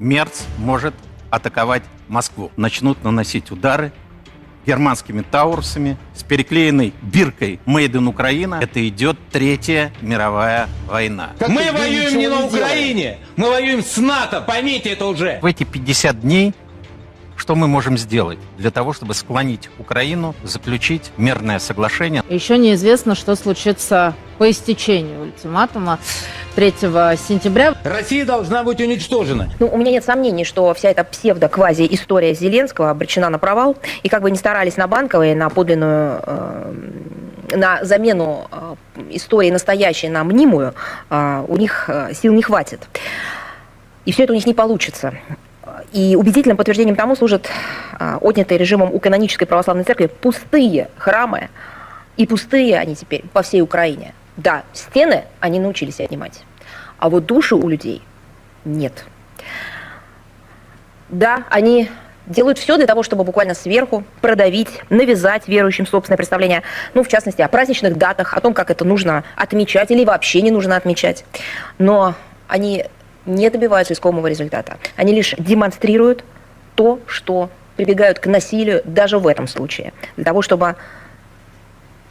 Мерц может атаковать Москву. Начнут наносить удары германскими таурусами с переклеенной биркой «Made in Украина». Это идет Третья мировая война. Как Мы воюем не на. Украине, мы воюем с НАТО, поймите это уже. В эти 50 дней что мы можем сделать для того, чтобы склонить Украину заключить мирное соглашение? Еще неизвестно, что случится по истечению ультиматума 3 сентября. Россия должна быть уничтожена. Ну, у меня нет сомнений, что вся эта псевдо-квази-история Зеленского обречена на провал. И как бы ни старались на банковые, на подлинную, э, на замену э, истории настоящей на мнимую, э, у них э, сил не хватит. И все это у них не получится. И убедительным подтверждением тому служат отнятые режимом у канонической православной церкви пустые храмы. И пустые они теперь по всей Украине. Да, стены они научились отнимать. А вот души у людей нет. Да, они делают все для того, чтобы буквально сверху продавить, навязать верующим собственное представление, ну, в частности, о праздничных датах, о том, как это нужно отмечать или вообще не нужно отмечать. Но они не добиваются искомого результата. Они лишь демонстрируют то, что прибегают к насилию даже в этом случае, для того, чтобы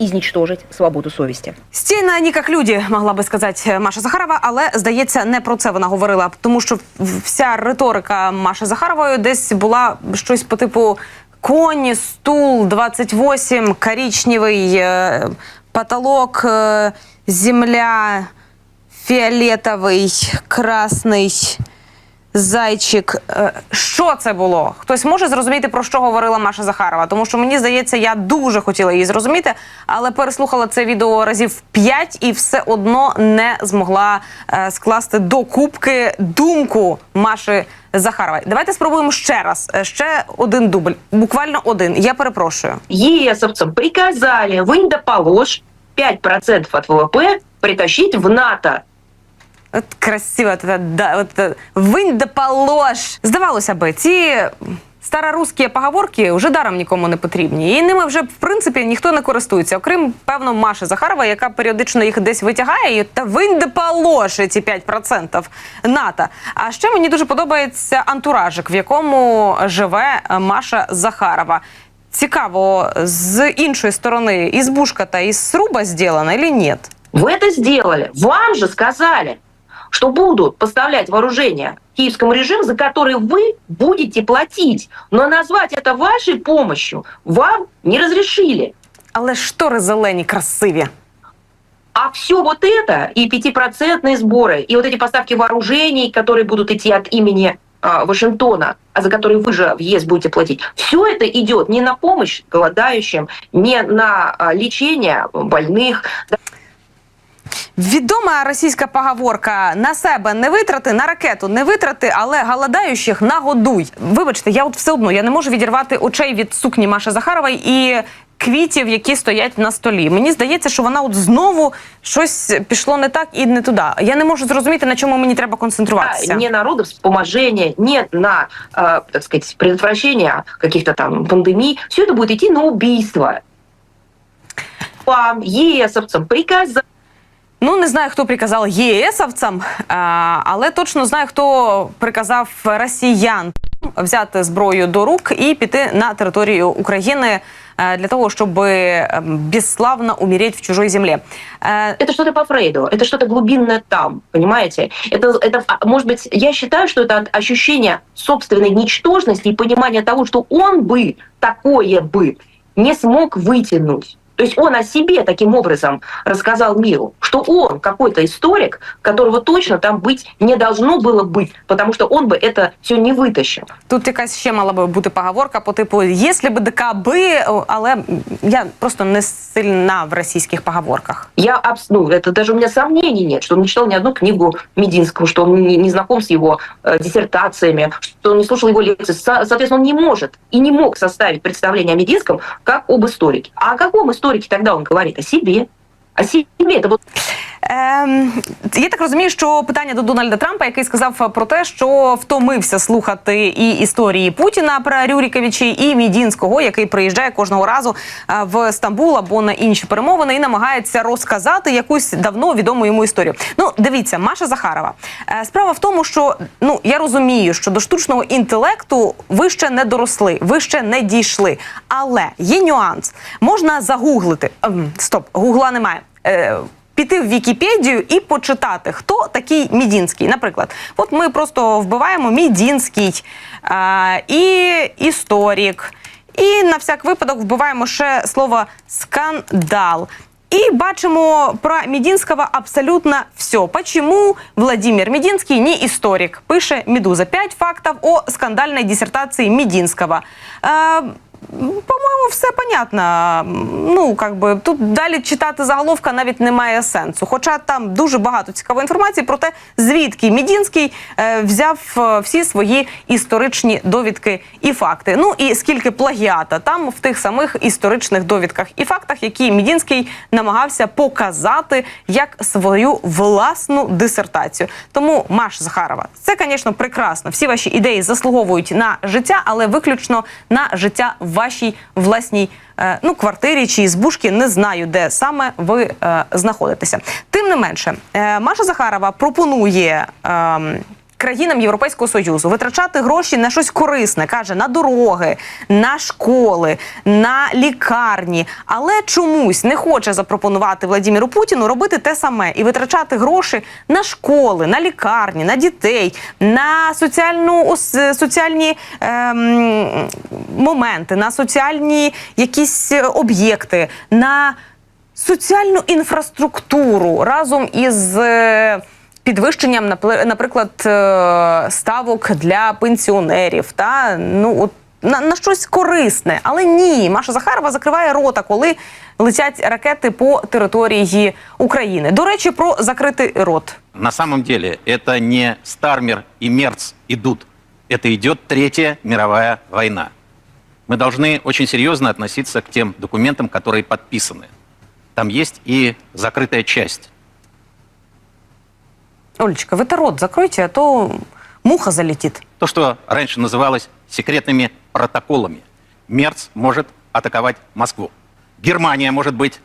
изничтожить свободу совісті. Стійна ані як люди, могла би сказати Маша Захарова, але здається, не про це вона говорила, тому що вся риторика Маші Захарової десь була щось по типу коні, стул, 28, коричневий е, потолок, е, земля, фіолетовий, красний. Зайчик, Е, що це було? Хтось може зрозуміти, про що говорила Маша Захарова? Тому що мені здається, я дуже хотіла її зрозуміти, але переслухала це відео разів п'ять і все одно не змогла е, скласти до кубки думку Маші Захарової. Давайте спробуємо ще раз. Е, Ще один дубль, буквально один. Я перепрошую. ЕСовцам приказали вынь да положь 5% от ВВП притащить в НАТО. От красиво, от, это, да, от, е, винь да полож. Здавалося би, ці старорусські поговорки вже даром нікому не потрібні. І ними вже в принципі ніхто не користується, окрім певно Маші Захарова, яка періодично їх десь витягає. І та винь да полож ці 5% НАТО. А ще мені дуже подобається антуражик, в якому живе е, Маша Захарова. Цікаво, з іншої сторони, ізбушка та із сруба зроблена, чи ні? Вы это сделали. Вам же сказали, Что будут поставлять вооружение киевскому режиму, за который вы будете платить. Но назвать это вашей помощью вам не разрешили. Але штори зелені, красиві. А все вот это, и пятипроцентные сборы, и вот эти поставки вооружений, которые будут идти от имени а, Вашингтона, а за которые вы же в ЕС будете платить, все это идет не на помощь голодающим, не на а, лечение больных, Відома російська поговорка на себе не витрати, на ракету не витрати, але голодаючих нагодуй. Вибачте, я от все одно я не можу відірвати очей від сукні Маші Захарової і квітів, які стоять на столі. Мені здається, що вона от знову щось пішло не так і не туди. Я не можу зрозуміти, на чому мені треба концентруватися. не на родовспоможение, не на, так сказать, предотвращение каких-то там пандемий. Все это будет идти на убийство. Вам, ЕСовцам, приказать Ну не знаю, хто приказав ЄСовцям, а, але точно знаю, хто приказав росіян взяти зброю до рук і піти на територію України е, для того, щоб е, безславно умереть в чужой землі. Е, Это что-то по Фрейду, это что-то глубинное там, понимаете? Это, это, а, может быть, я считаю, что это от ощущения собственной ничтожности и понимания того, что он бы такое бы не смог вытянуть. То есть он о себе таким образом рассказал миру, что он какой-то историк, которого точно там быть не должно было быть, потому что он бы это все не вытащил. Тут якась ще мала би бути поговорка по типу «Якщо б ДК би», о, але я просто не сильна в російських поговорках. Я, абс- ну, это даже у меня сомнений нет, что он не читал ни одну книгу Мединского, что он не, не знаком с его э, диссертациями, что он не слушал его лекции. Со- соответственно, он не может и не мог составить представление о Мединском как об историке. А о каком историке тогда он говорит? О себе. О себе. Это вот Ем, я так розумію, що питання до Дональда Трампа, який сказав про те, що втомився слухати і історії Путіна про Рюріковичі, і Мідінського, який приїжджає кожного разу е, в Стамбул або на інші перемовини і намагається розказати якусь давно відому йому історію. Ну, дивіться, Маша Захарова. Е, Справа в тому, що ну я розумію, що до штучного інтелекту ви ще не доросли, ви ще не дійшли. Але є нюанс. Можна загуглити. Ем, Стоп, гугла немає. Піти в Вікіпедію і почитати, хто такий Мідінський. Наприклад, от ми просто вбиваємо Мідінський е, і історик, і на всяк випадок вбиваємо ще слово скандал. И бачимо про Мединского абсолютно все. Почему Владимир Мединский не историк? Пише Медуза. Пять фактов о скандальной диссертации Мединского. Е, по-моєму, все понятно. Ну, как би, тут далі читати заголовка навіть немає сенсу. Хоча там дуже багато цікавої інформації про те, звідки Мідінський е, взяв е, всі свої історичні довідки і факти. Ну і скільки плагіата там в тих самих історичних довідках і фактах, які Мідінський намагався показати як свою власну дисертацію. Тому Маш Захарова, це, звісно, прекрасно. Всі ваші ідеї заслуговують на життя, але виключно на життя в вашій власній е, ну, квартирі чи збушки. Не знаю, де саме ви е, знаходитеся. Тим не менше, е, Маша Захарова пропонує. ем, Країнам Європейського союзу витрачати гроші на щось корисне, каже на дороги, на школи, на лікарні, але чомусь не хоче запропонувати Владіміру Путіну робити те саме і витрачати гроші на школи, на лікарні, на дітей, на соціальну соціальні ем, моменти, на соціальні якісь е, об'єкти, на соціальну інфраструктуру разом із. е, Підвищенням, напли- наприклад, е, ставок для пенсіонерів, та ну от на, на щось корисне, але ні, Маша Захарова закриває рота, коли летять ракети по території України. До речі, про закритий рот. На самом деле это не Стармер и Мерц идут. Это идет Третья мировая война. Мы должны очень серьезно относиться к тем документам, которые подписаны. Там есть и закрытая часть. Олечка, ви та рот закройте, а то муха залетить. То, что раньше называлось секретными протоколами. Мерц может атаковать Москву. Германия может быть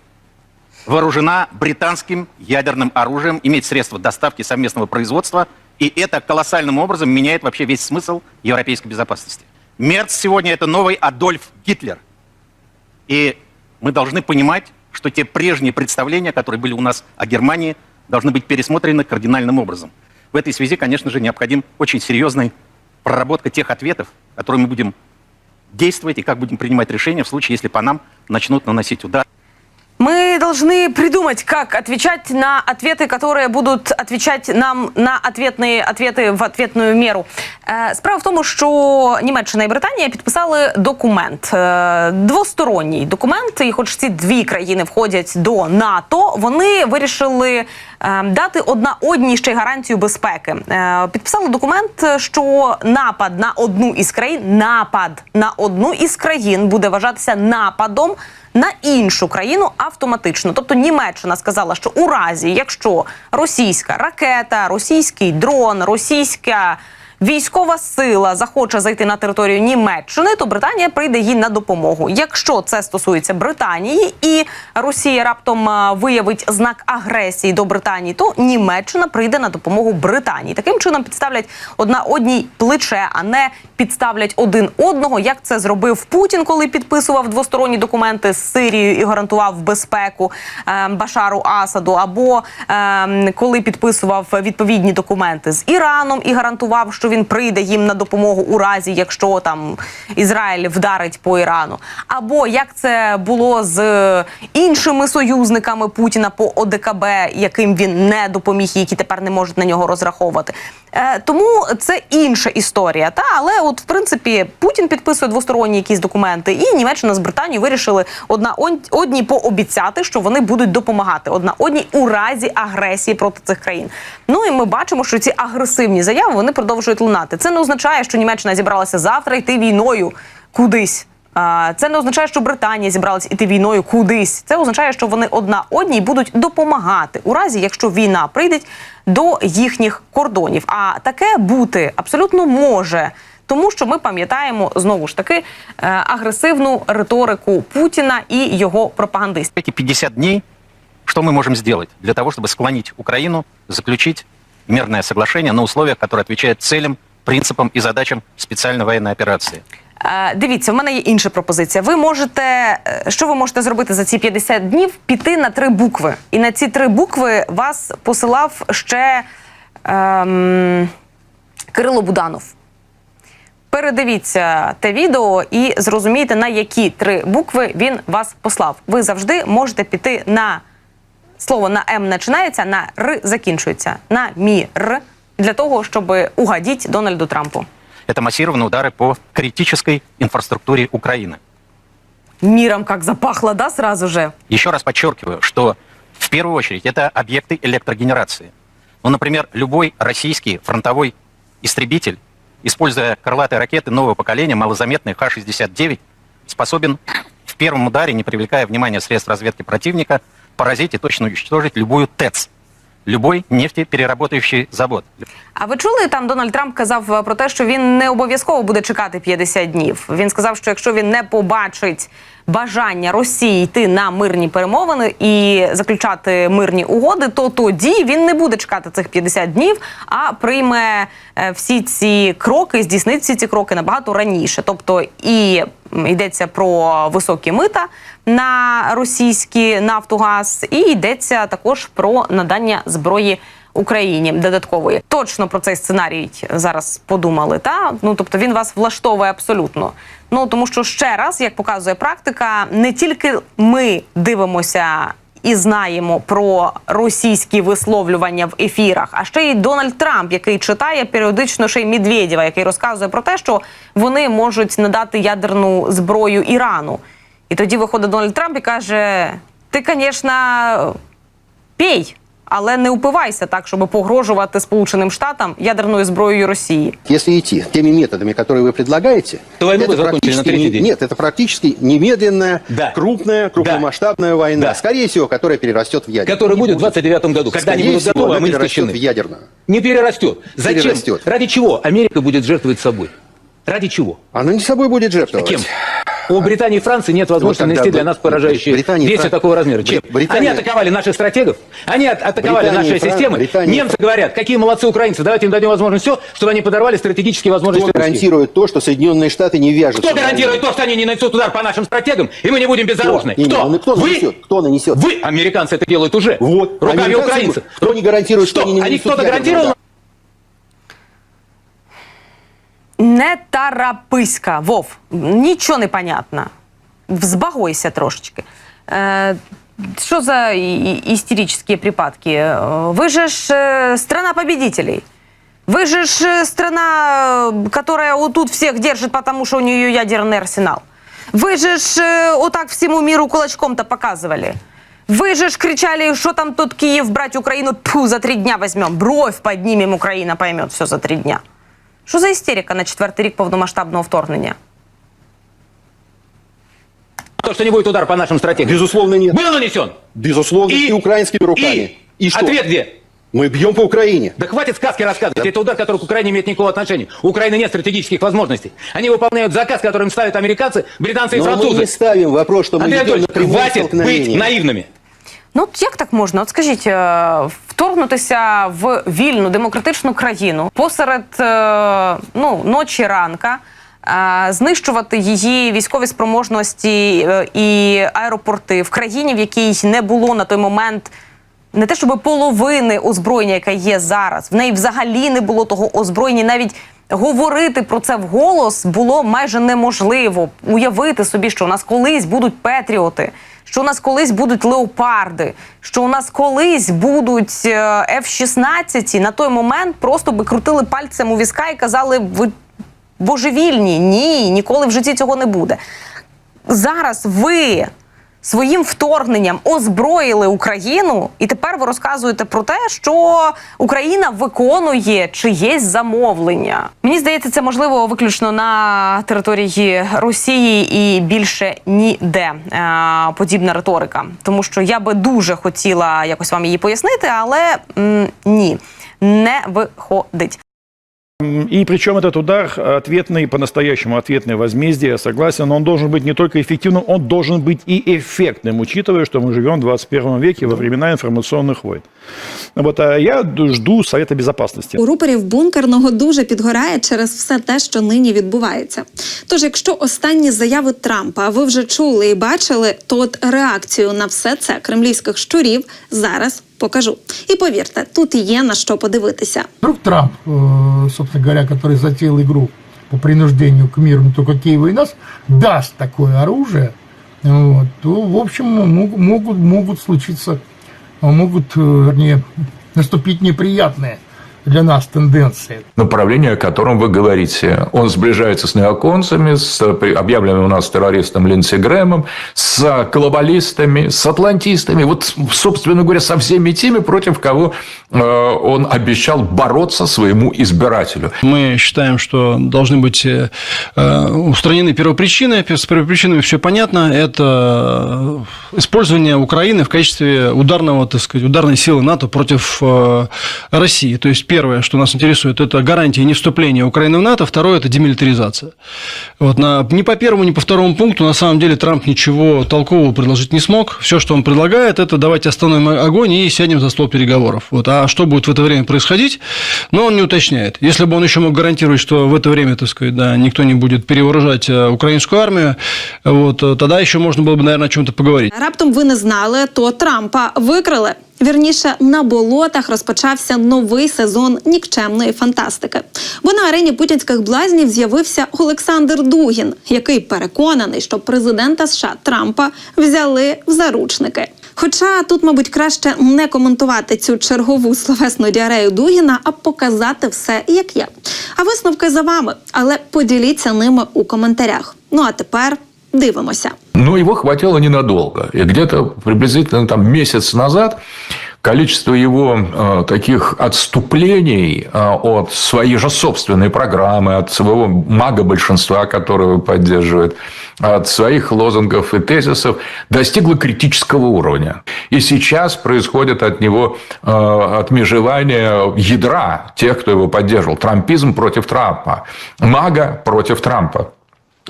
вооружена британским ядерным оружием, иметь средства доставки совместного производства, и это колоссальным образом меняет вообще весь смысл европейской безопасности. Мерц сегодня это новый Адольф Гитлер. И мы должны понимать, что те прежние представления, которые были у нас о Германии, должны быть пересмотрены кардинальным образом. В этой связи, конечно же, необходим очень серьезный проработка тех ответов, которые мы будем действовать и как будем принимать решения в случае, если по нам начнут наносить удар. Мы должны придумать, как отвечать на ответы, которые будут отвечать нам на ответные ответы в ответную меру. Е, Справа в тому, що Німеччина і Британія підписали документ е, двосторонній документ. І, хоч ці дві країни входять до НАТО, вони вирішили е, дати одна одній ще й гарантію безпеки. Е, Підписали документ, що напад на одну із країн, напад на одну із країн буде вважатися нападом на іншу країну автоматично. Тобто Німеччина сказала, що у разі, якщо російська ракета, російський дрон, російська військова сила захоче зайти на територію Німеччини, то Британія прийде їй на допомогу. Якщо це стосується Британії і Росія раптом виявить знак агресії до Британії, то Німеччина прийде на допомогу Британії. Таким чином підставлять одна одній плече, а не підставлять один одного, як це зробив Путін, коли підписував двосторонні документи з Сирією і гарантував безпеку е, Башару Асаду, або е, коли підписував відповідні документи з Іраном і гарантував, що він прийде їм на допомогу у разі, якщо там Ізраїль вдарить по Ірану, або як це було з іншими союзниками Путіна по ОДКБ, яким він не допоміг, які тепер не можуть на нього розраховувати. Е, тому це інша історія. Та але, от в принципі, Путін підписує двосторонні якісь документи, і Німеччина з Британією вирішили одна одній пообіцяти, що вони будуть допомагати одна одній у разі агресії проти цих країн. Ну і ми бачимо, що ці агресивні заяви вони продовжують лунати. Це не означає, що Німеччина зібралася завтра йти війною кудись. А, Це не означає, що Британія зібралась іти війною кудись. Це означає, що вони одна одній будуть допомагати у разі, якщо війна прийде до їхніх кордонів. А таке бути абсолютно може. Тому що ми пам'ятаємо знову ж таки е, агресивну риторику Путіна і його пропагандистів. Эти 50 дней, что мы можем сделать для того, чтобы склонить Украину заключить мирное соглашение на условиях, которые отвечают целям, принципам и задачам специальной военной операции? Дивіться, в мене є інша пропозиція. Ви можете, е, що ви можете зробити за ці 50 днів? Піти на три букви. І на ці три букви вас посилав ще ем, Кирило Буданов. Передивіться те відео і зрозумійте, на які три букви він вас послав. Ви завжди можете піти на слово на М починається, на Р закінчується. На мір для того, щоб угадіть Дональду Трампу. Это массированные удары по критической инфраструктуре Украины. Миром как запахло, да, сразу же? Еще раз подчеркиваю, что в первую очередь это объекты электрогенерации. Ну, например, любой российский фронтовой истребитель, используя крылатые ракеты нового поколения, малозаметные Х-69, способен в первом ударе, не привлекая внимания средств разведки противника, поразить и точно уничтожить любую ТЭЦ, любой нефтепереработающий завод. А ви чули там Дональд Трамп казав е, про те, що він не обов'язково буде чекати 50 днів. Він сказав, що якщо він не побачить бажання Росії йти на мирні перемовини і заключати мирні угоди, то тоді він не буде чекати цих 50 днів, а прийме е, всі ці кроки, здійснить всі ці кроки набагато раніше. Тобто і йдеться про високі мита на російський нафтогаз, і йдеться також про надання зброї. Україні додаткової точно про цей сценарій зараз подумали. Та ну тобто він вас влаштовує абсолютно. Ну тому що ще раз, як показує практика, не тільки ми дивимося і знаємо про російські висловлювання в ефірах, а ще й Дональд Трамп, який читає періодично ще й Медведєва, який розказує про те, що вони можуть надати ядерну зброю Ірану. І тоді виходить Дональд Трамп і каже: Ти, звісно, пій, але не упивайся так, щоб погрожувати Сполученим Штатам ядерною зброєю Росії. Если идти теми методами, которые вы предлагаете, То войну это бы закончили на практически третий не- день. Нет, это практически немедленная, Да. крупная, крупномасштабная война, Да. скорее всего, которая перерастет в ядерную. Который будет в 29 году, когда они Скорее будут всего, готовы, а она мы не перерастет в истощены. ядерную. Не перерастет. Зачем? Перерастет. Ради чего Америка будет жертвовать собой? Ради чего? Она не собой будет жертвовать. Кем? У Британии и Франции нет возможности нанести для нас поражающие Британия действия Фран- такого размера. Чем? Бри- Британия- Они атаковали наших стратегов, они от- атаковали Британия наши Фран- системы. Британия Немцы говорят, какие молодцы украинцы, давайте им дадим возможность все, чтобы они подорвали стратегические возможности Кто гарантирует то, что Соединенные Штаты не вяжутся? Кто гарантирует то, что они не нанесут удар по нашим стратегам, и мы не будем безоружны? Кто? ну, кто Вы? нанесет? Кто нанесет? Вы, американцы, это делают уже. Вот. Руками украинцев. Кто не гарантирует, что, Что? они не Они нанесут кто-то ядерного гарантировал? Не тараписька, Вов, нічого не понятно. Взбагойся трошечки. Е, що за і- і- істеричні припадки? Е, Ви же ж е, страна победителей. Вы же ж э, страна, э, которая вот тут всех держит, потому что у нее ядерный арсенал. Вы же ж э, вот так всему миру кулачком-то показывали. Вы же ж кричали, что там тут Киев брать Украину, тьфу, за три дня возьмем. Бровь поднимем, Украина поймет все за три дня. Що за істерика на четвертий рік повномасштабного вторгнення? То, что не будет удар по нашим стратегам. Безусловно, нет. Был нанесен. Безусловно, и, украинскими руками. И, что? ответ где? Мы бьем по Украине. Да хватит сказки рассказывать. Это удар, который к Украине имеет никакого отношения. У Украины нет стратегических возможностей. Они выполняют заказ, который им ставят американцы, британцы и Но мы французы. не ставим вопрос, что мы Андрей идем на хватит быть наивными. Ну от як так можна? От скажіть, е, вторгнутися в вільну демократичну країну посеред е, ну, ночі ранка. е, Знищувати її військові спроможності і аеропорти в країні, в якій не було на той момент не те, щоб половини озброєння, яке є зараз, в неї взагалі не було того озброєння. Навіть говорити про це вголос було майже неможливо. Уявити собі, що у нас колись будуть петріоти, що у нас колись будуть леопарди, що у нас колись будуть е, F-16. На той момент просто би крутили пальцем у візка і казали, ви божевільні. Ні, ніколи в житті цього не буде. Зараз ви своїм вторгненням озброїли Україну, і тепер ви розказуєте про те, що Україна виконує чиєсь замовлення. Мені здається, це можливо виключно на території Росії і більше ніде е, подібна риторика. Тому що я би дуже хотіла якось вам її пояснити, але м, ні, не виходить. И причем этот удар ответный, по-настоящему ответный возмездие, я согласен, но он должен быть не только эффективным, он должен быть и эффектным, учитывая, что мы живем в 21 веке во времена информационных войн. Вот, а я жду Совета Безопасности. У рупорів бункерного дуже підгорає через все те, що нині відбувається. Тож, якщо останні заяви Трампа ви вже чули і бачили, то от реакцію на все це кремлівських щурів зараз покажу. І повірте, тут є на що подивитися. Вдруг Трамп, э, собственно говоря, который затеял игру по принуждению к миру не только Киева и нас, даст такое оружие, вот, то, в общем, мог- могут, могут случиться, а могут, э, вернее, наступить неприятные для нас тенденции. направление, о котором вы говорите. Он сближается с неоконцами, с объявленным у нас террористом Линдси Грэмом, с глобалистами, с атлантистами, вот, собственно говоря, со всеми теми, против кого э, он обещал бороться своему избирателю. Мы считаем, что должны быть э, э, устранены первопричины. С первопричинами все понятно. Это использование Украины в качестве ударного, так сказать, ударной силы НАТО против России. То есть первое, что нас интересует, это гарантия не вступления Украины в НАТО. Второе – это демилитаризация. Вот на, ни по первому, ни по второму пункту на самом деле Трамп ничего толкового предложить не смог. Все, что он предлагает, это давайте остановим огонь и сядем за стол переговоров. Вот. А что будет в это время происходить, но он не уточняет. Если бы он еще мог гарантировать, что в это время, так сказать, да, никто не будет перевооружать э, украинскую армию, вот, э, тогда еще можно было бы, наверное, о чем-то поговорить. Раптом ви не знали, то Трампа викрили. Вірніше на болотах розпочався новий сезон нікчемної фантастики. Бо на арені путінських блазнів з'явився Олександр Дугін, який переконаний, що президента США Трампа взяли в заручники. Хоча тут, мабуть, краще не коментувати цю чергову словесну діарею Дугіна, а показати все як є. А висновки за вами, але поділіться ними у коментарях. Ну а тепер дивимося. Но его хватило ненадолго. И где-то приблизительно там, месяц назад количество его э, таких отступлений э, от своей же собственной программы, от своего мага большинства, которого поддерживает, от своих лозунгов и тезисов достигло критического уровня. И сейчас происходит от него э, отмежевание ядра тех, кто его поддерживал. Трампизм против Трампа. Мага против Трампа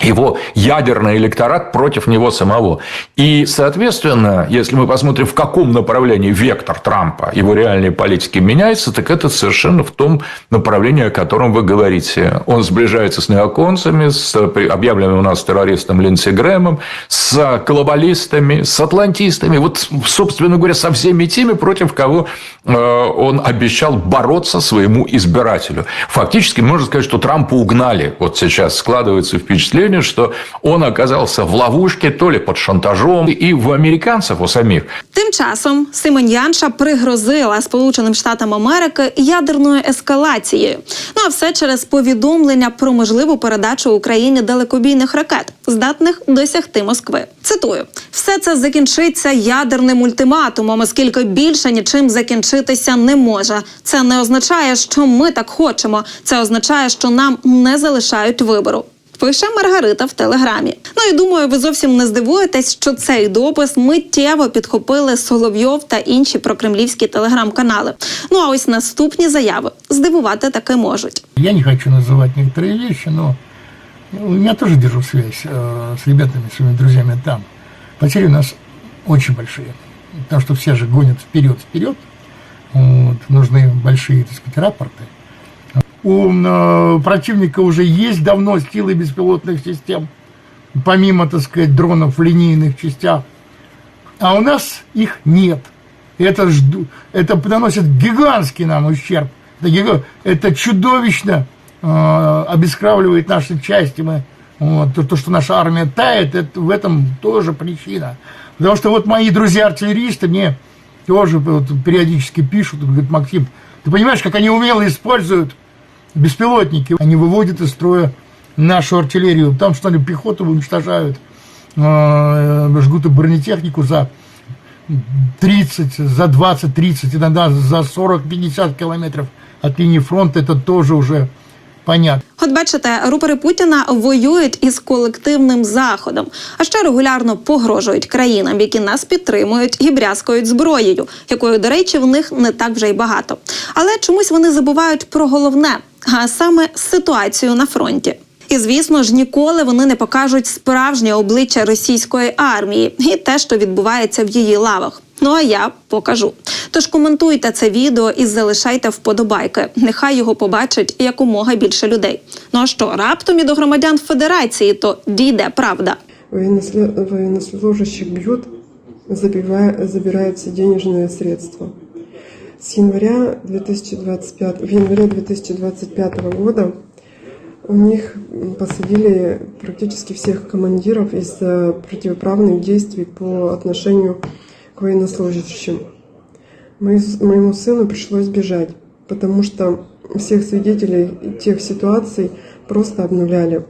его ядерный электорат против него самого. И, соответственно, если мы посмотрим, в каком направлении вектор Трампа, его реальной политики меняется, так это совершенно в том направлении, о котором вы говорите. Он сближается с неоконцами, с объявленным у нас террористом Линдси Грэмом, с глобалистами, с атлантистами, вот, собственно говоря, со всеми теми, против кого э, он обещал бороться своему избирателю. Фактически можно сказать, что Трампа угнали. Вот сейчас складывается впечатление, что он оказался в ловушке, то ли под шантажом, и у американцев, у самих. Тим часом Симон Янша пригрозила Сполученим Штатам Америки ядерною ескалацією. Ну а все через повідомлення про можливу передачу Україні далекобійних ракет, здатних досягти Москви. Цитую: все це закінчиться ядерним ультиматумом, оскільки більше нічим закінчитися не може. Це не означає, що ми так хочемо. Це означає, що нам не залишають вибору. Пише Маргарита в телеграмі. Ну і думаю, ви зовсім не здивуєтесь, що цей допис миттєво підхопили Соловйов та інші прокремлівські телеграм-канали. Ну а ось наступні заяви здивувати таки можуть. Я не хочу называть некоторые вещи, но ну, я тоже держу связь э, с ребятами, своими друзьями там. Потери у нас очень большие, потому что все же гонят вперед, вперед. Вот, нужны большие, так сказать, рапорты. У э, противника уже есть давно силы беспилотных систем, помимо, так сказать, дронов в линейных частях. А у нас их нет. Это, жду, это наносит гигантский нам ущерб. Это, гига- это чудовищно э, обескравливает наши части. Мы, вот, то, то, что наша армия тает, это, в этом тоже причина. Потому что вот мои друзья-артиллеристы мне тоже вот, периодически пишут, говорят, Максим, ты понимаешь, как они умело используют беспилотники. Они выводят из строя нашу артиллерию. Там что ли пехоту уничтожают. э, жгут и бронетехнику за 30, за 20, 30, иногда за 40-50 километров от линии фронта, это тоже уже понятно. От бачите, рупори Путіна воюють із колективним заходом, а ще регулярно погрожують країнам, які нас підтримують і брязкають зброєю, якої, до речі, в них не так вже й багато. Але чомусь вони забувають про головне, а саме ситуацію на фронті. І звісно ж, ніколи вони не покажуть справжнє обличчя російської армії і те, що відбувається в її лавах. Ну а я покажу. Тож коментуйте це відео і залишайте вподобайки. Нехай його побачить якомога більше людей. Ну а що раптом і до громадян Федерації, то дійде правда. Военносле- Военнослужащих бьют, забивая- забирают все денежные средства. С января 2025, в январе 2025 года у них посадили практически всех командиров из-за противоправных действий по отношению к военнослужащим. Моему сыну пришлось бежать, потому что всех свидетелей тех ситуаций просто обнуляли.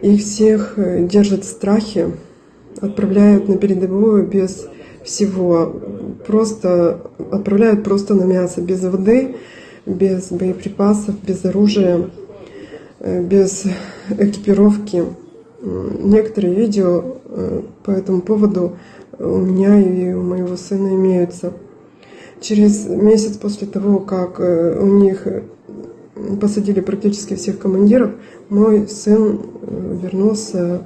Их всех э, держат в страхе, отправляют на передовую без всего. Просто отправляют просто на мясо, без воды, без боеприпасов, без оружия, э, без экипировки. Некоторые видео э, по этому поводу у меня и у моего сына имеются. Через месяц после того, как э, у них посадили практически всех командиров, мой сын вернулся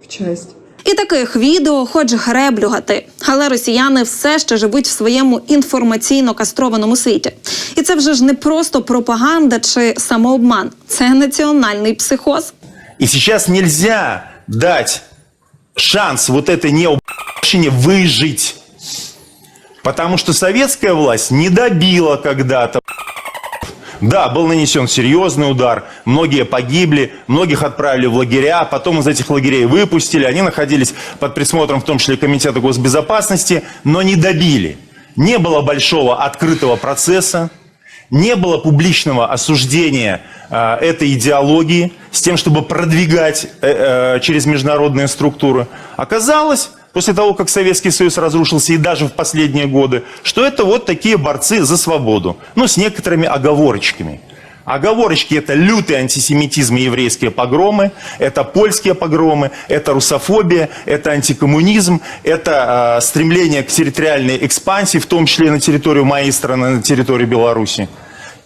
в часть. І таких відео хоч греблюгати, але росіяни все ще живуть в своєму інформаційно кастрованому світі. І це вже ж не просто пропаганда чи самообман, це національний психоз. И сейчас нельзя дать шанс вот этой необщине выжить. Потому что советская власть не добила когда-то. Да, был нанесен серьезный удар, многие погибли, многих отправили в лагеря, потом из этих лагерей выпустили, они находились под присмотром в том числе Комитета госбезопасности, но не добили. Не было большого открытого процесса, не было публичного осуждения э, этой идеологии с тем, чтобы продвигать э, э, через международные структуры. Оказалось, после того, как Советский Союз разрушился и даже в последние годы, что это вот такие борцы за свободу, ну, с некоторыми оговорочками. Оговорочки – это лютый антисемитизм и еврейские погромы, это польские погромы, это русофобия, это антикоммунизм, это э, стремление к территориальной экспансии, в том числе на территорию моей страны, на территорию Беларуси.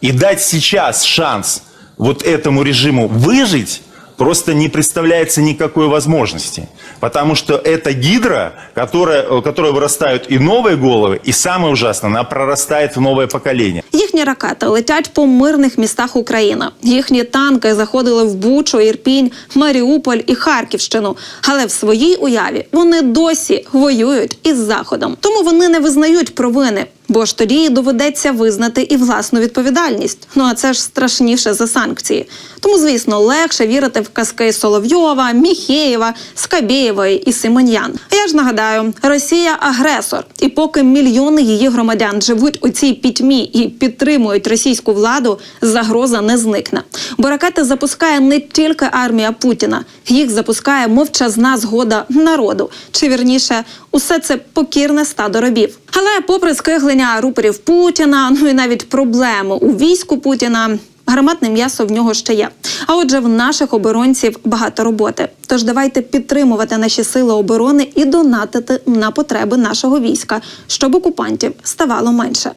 И дать сейчас шанс вот этому режиму выжить просто не представляется никакой возможности. Потому что это гидра, которая, у которой вырастают и новые головы, и самое ужасное, она прорастает в новое поколение. Їхні ракети летять по мирних містах України. Їхні танки заходили в Бучу, Ірпінь, Маріуполь і Харківщину. Але в своїй уяві вони досі воюють із заходом. Тому вони не визнають провини. Бо ж тоді доведеться визнати і власну відповідальність. Ну а це ж страшніше за санкції. Тому, звісно, легше вірити в казки Соловйова, Міхеєва, Скабєєвої і Симоньян. А я ж нагадаю, Росія агресор, і поки мільйони її громадян живуть у цій пітьмі і підтримують російську владу, загроза не зникне. Бо ракети запускає не тільки армія Путіна, їх запускає мовчазна згода народу, чи вірніше, усе це покірне стадо рабів. Але попри скиглення рупорів Путіна, ну і навіть проблеми у війську Путіна. Гарматне м'ясо в нього ще є. А отже, в наших оборонців багато роботи. Тож давайте підтримувати наші сили оборони і донатити на потреби нашого війська, щоб окупантів ставало менше.